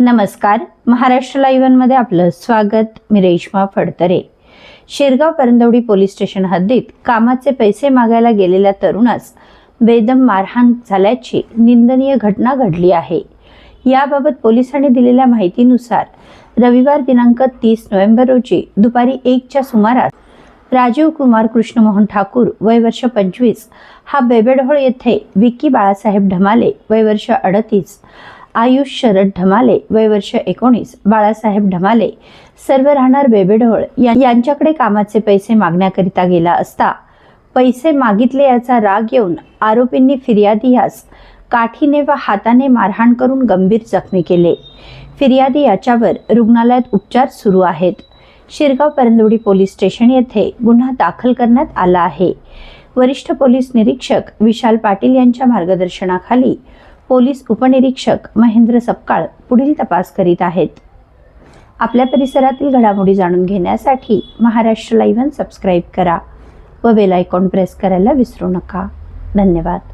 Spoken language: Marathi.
नमस्कार. महाराष्ट्र लाईव्हमध्ये आपलं स्वागत. मी रेश्मा फडतरे. शिरगाव परंदवडी पोलीस स्टेशन हद्दीत कामाचे पैसे मागायला गेलेल्या तरुणास बेदम मारहाण झाल्याची निंदनीय घटना घडली आहे. याबाबत पोलिसांनी दिलेल्या माहितीनुसार रविवार दिनांक तीस नोव्हेंबर रोजी दुपारी एकच्या सुमारास राजीव कुमार कृष्णमोहन ठाकूर वय वर्ष पंचवीस हा बेबेडहोळ येथे विक्की बाळासाहेब ढमाले वय वर्ष अडतीस आयुष शरद ढमाले वय वर्ष एकोणीस बाळासाहेब ढमाले सर्व राहणार बेबेढोळ यांच्याकडे कामाचे पैसे मागण्याकरिता गेला असता पैसे मागितले याचा राग येऊन आरोपींनी फिर्यादी यास काठीने व हाताने मारहाण करून गंभीर जखमी केले. फिर्यादी याच्यावर रुग्णालयात उपचार सुरू आहेत. शिरगाव परंदवडी पोलीस स्टेशन येथे गुन्हा दाखल करण्यात आला आहे. वरिष्ठ पोलीस निरीक्षक विशाल पाटील यांच्या मार्गदर्शनाखाली पोलीस उपनिरीक्षक महेंद्र सपकाळ पुढील तपास करीत आहेत. आपल्या परिसरातील घडामोडी जाणून घेण्यासाठी महाराष्ट्र लाईव्ह सबस्क्राईब करा व बेल आयकॉन प्रेस करायला विसरू नका. धन्यवाद.